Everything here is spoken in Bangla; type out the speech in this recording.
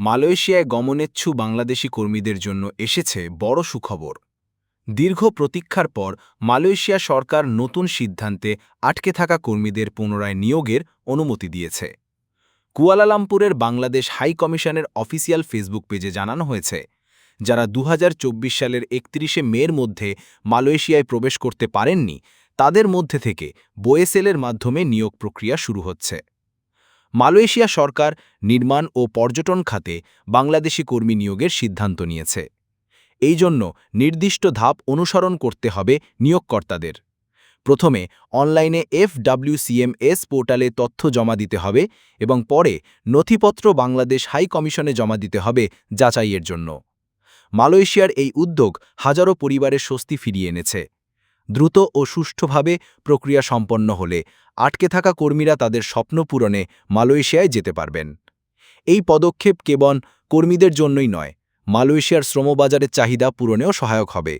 মালয়েশিয়ায় গমনেচ্ছু বাংলাদেশি কর্মীদের জন্য এসেছে বড় সুখবর। দীর্ঘ প্রতীক্ষার পর মালয়েশিয়া সরকার নতুন সিদ্ধান্তে আটকে থাকা কর্মীদের পুনরায় নিয়োগের অনুমতি দিয়েছে। কুয়ালালামপুরের Bangladesh high commission official Facebook পেজে জানানো হয়েছে, যারা দু হাজার চব্বিশ সালের একত্রিশে মের মধ্যে মালয়েশিয়ায় প্রবেশ করতে পারেননি, তাদের মধ্যে থেকে বোয়েসেলের মাধ্যমে নিয়োগ প্রক্রিয়া শুরু হচ্ছে। মালয়েশিয়া সরকার নির্মাণ ও পর্যটন খাতে বাংলাদেশি কর্মী নিয়োগের সিদ্ধান্ত নিয়েছে। এই জন্য নির্দিষ্ট ধাপ অনুসরণ করতে হবে নিয়োগকর্তাদের। প্রথমে অনলাইনে এফডব্লিউসিএমএস পোর্টালে তথ্য জমা দিতে হবে এবং পরে নথিপত্র বাংলাদেশ হাই কমিশনে জমা দিতে হবে যাচাইয়ের জন্য। মালয়েশিয়ার এই উদ্যোগ হাজারো পরিবারের স্বস্তি ফিরিয়ে এনেছে। দ্রুত ও সুষ্ঠুভাবে প্রক্রিয়া সম্পন্ন হলে আটকে থাকা কর্মীরা তাদের স্বপ্ন পূরণে মালয়েশিয়ায় যেতে পারবেন। এই পদক্ষেপ কেবল কর্মীদের জন্যই নয়, মালয়েশিয়ার শ্রমবাজারের চাহিদা পূরণেও সহায়ক হবে।